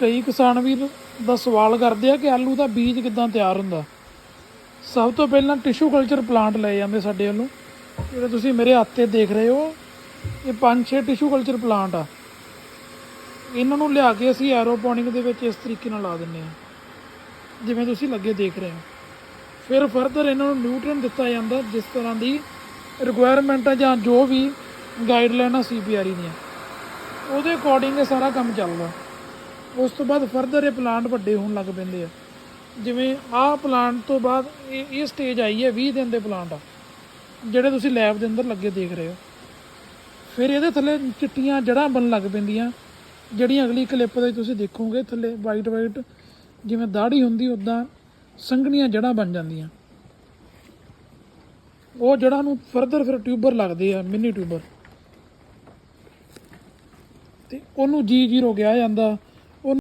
ਕਈ ਕਿਸਾਨ ਵੀਰ ਦਾ ਸਵਾਲ ਕਰਦੇ ਆ ਕਿ ਆਲੂ ਦਾ ਬੀਜ ਕਿੱਦਾਂ ਤਿਆਰ ਹੁੰਦਾ? ਸਭ ਤੋਂ ਪਹਿਲਾਂ ਟਿਸ਼ੂ ਕਲਚਰ ਪਲਾਂਟ ਲਏ ਜਾਂਦੇ ਸਾਡੇ ਵੱਲੋਂ। ਜਿਹੜੇ ਤੁਸੀਂ ਮੇਰੇ ਹੱਥ ਤੇ ਦੇਖ ਰਹੇ ਹੋ। ਇਹ ਪੰਜ ਛੇ ਟਿਸ਼ੂ ਕਲਚਰ ਪਲਾਂਟ ਆ। ਇਹਨਾਂ ਨੂੰ ਲਿਆ ਕੇ ਅਸੀਂ ਐਰੋਪੋਨਿਕ ਦੇ ਵਿੱਚ ਇਸ ਤਰੀਕੇ ਨਾਲ ਲਾ ਦਿੰਨੇ ਆ ਜਿਵੇਂ ਤੁਸੀਂ ਲੱਗੇ ਦੇਖ ਰਹੇ ਹੋ। ਫਿਰ ਫਰਦਰ ਇਹਨਾਂ ਨੂੰ ਨਿਊਟ੍ਰੀਨ ਦਿੱਤਾ ਜਾਂਦਾ, ਜਿਸ ਤਰ੍ਹਾਂ ਦੀ ਰਿਕੁਆਇਰਮੈਂਟ ਆ ਜਾਂ ਜੋ ਵੀ ਗਾਈਡਲਾਈਨ ਆ ਸੀਪੀਆਰਈ ਦੀਆਂ। ਉਹਦੇ ਅਕੋਰਡਿੰਗ ਇਹ ਸਾਰਾ ਕੰਮ ਚੱਲਦਾ। ਉਸ ਤੋਂ ਬਾਅਦ ਫਰਦਰ ਇਹ ਪਲਾਂਟ ਵੱਡੇ ਹੋਣ ਲੱਗ ਪੈਂਦੇ ਆ। ਜਿਵੇਂ ਆਹ ਪਲਾਂਟ ਤੋਂ ਬਾਅਦ ਇਹ ਇਹ ਸਟੇਜ ਆਈ ਹੈ 20 ਦਿਨ ਦੇ ਪਲਾਂਟ ਆ। ਜਿਹੜੇ ਤੁਸੀਂ ਲੈਬ ਦੇ ਅੰਦਰ ਲੱਗੇ ਦੇਖ ਰਹੇ ਹੋ। ਫਿਰ ਇਹਦੇ ਥੱਲੇ ਚਿੱਟੀਆਂ ਜੜਾਂ ਬਣਨ ਲੱਗ ਪੈਂਦੀਆਂ। ਜਿਹੜੀਆਂ ਅਗਲੀ ਕਲਿੱਪ ਦੇ ਤੁਸੀਂ ਦੇਖੋਗੇ, ਥੱਲੇ ਵਾਈਟ ਵਾਈਟ ਜਿਵੇਂ ਦਾੜੀ ਹੁੰਦੀ ਉਦਾਂ ਸੰਘਣੀਆਂ ਜੜਾਂ ਬਣ ਜਾਂਦੀਆਂ। ਉਹ ਜੜਾਂ ਨੂੰ ਫਰਦਰ ਫਿਰ ਟਿਊਬਰ ਲੱਗਦੇ ਆ ਮਿੰਨੀ ਟਿਊਬਰ ਤੇ ਉਹਨੂੰ ਜੀ ਜ਼ੀਰੋ ਕਿਹਾ ਜਾਂਦਾ।